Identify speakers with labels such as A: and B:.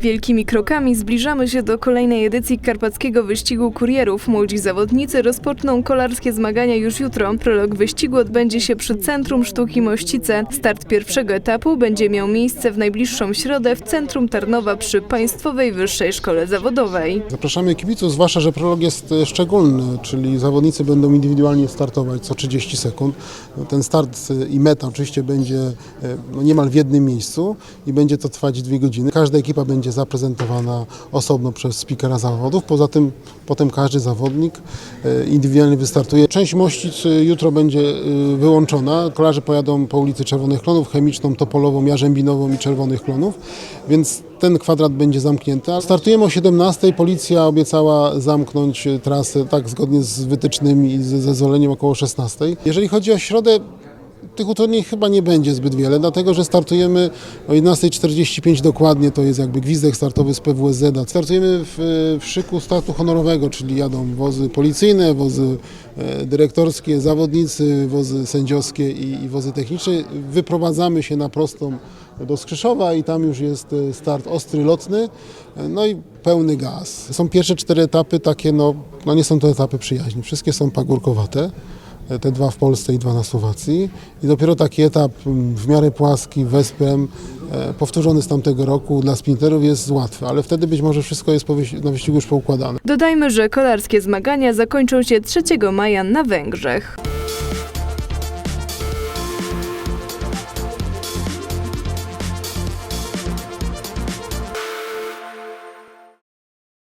A: Wielkimi krokami zbliżamy się do kolejnej edycji Karpackiego Wyścigu Kurierów. Młodzi zawodnicy rozpoczną kolarskie zmagania już jutro. Prolog wyścigu odbędzie się przy Centrum Sztuki Mościce. Start pierwszego etapu będzie miał miejsce w najbliższą środę w centrum Tarnowa przy Państwowej Wyższej Szkole Zawodowej.
B: Zapraszamy kibiców, zwłaszcza, że prolog jest e, szczególny, czyli zawodnicy będą indywidualnie startować co 30 sekund. No, Ten start e, i meta oczywiście będzie e, no, niemal w jednym miejscu i będzie to trwać dwie godziny. Każda ekipa będzie zaprezentowana osobno przez speakera zawodów. Poza tym potem każdy zawodnik e, indywidualnie wystartuje. Część mościc jutro będzie e, wyłączona. Kolarze pojadą po ulicy Czerwonych Klonów, Chemiczną, Topolową, Jarzębinową i Czerwonych Klonów, więc ten kwadrat będzie zamknięty. Startujemy o 17. Policja obiecała zamknąć e, trasę tak zgodnie z wytycznymi i z zezwoleniem około 16. Jeżeli chodzi o środę, tych utrudnień chyba nie będzie zbyt wiele, dlatego że startujemy o 11.45 dokładnie, to jest jakby gwizdek startowy z PWSZ. Startujemy w, w szyku startu honorowego, czyli jadą wozy policyjne, wozy e, dyrektorskie, zawodnicy, wozy sędziowskie i, i wozy techniczne. Wyprowadzamy się na prostą do Skrzyszowa i tam już jest e, start ostry, lotny, e, no i pełny gaz. Są pierwsze cztery etapy takie, no, no nie są to etapy przyjaźni, wszystkie są pagórkowate te dwa w Polsce i dwa na Słowacji. I dopiero taki etap w miarę płaski, wesprem, e, powtórzony z tamtego roku dla sprinterów jest łatwy, ale wtedy być może wszystko jest na wyścigu już poukładane.
A: Dodajmy, że kolarskie zmagania zakończą się 3 maja na Węgrzech.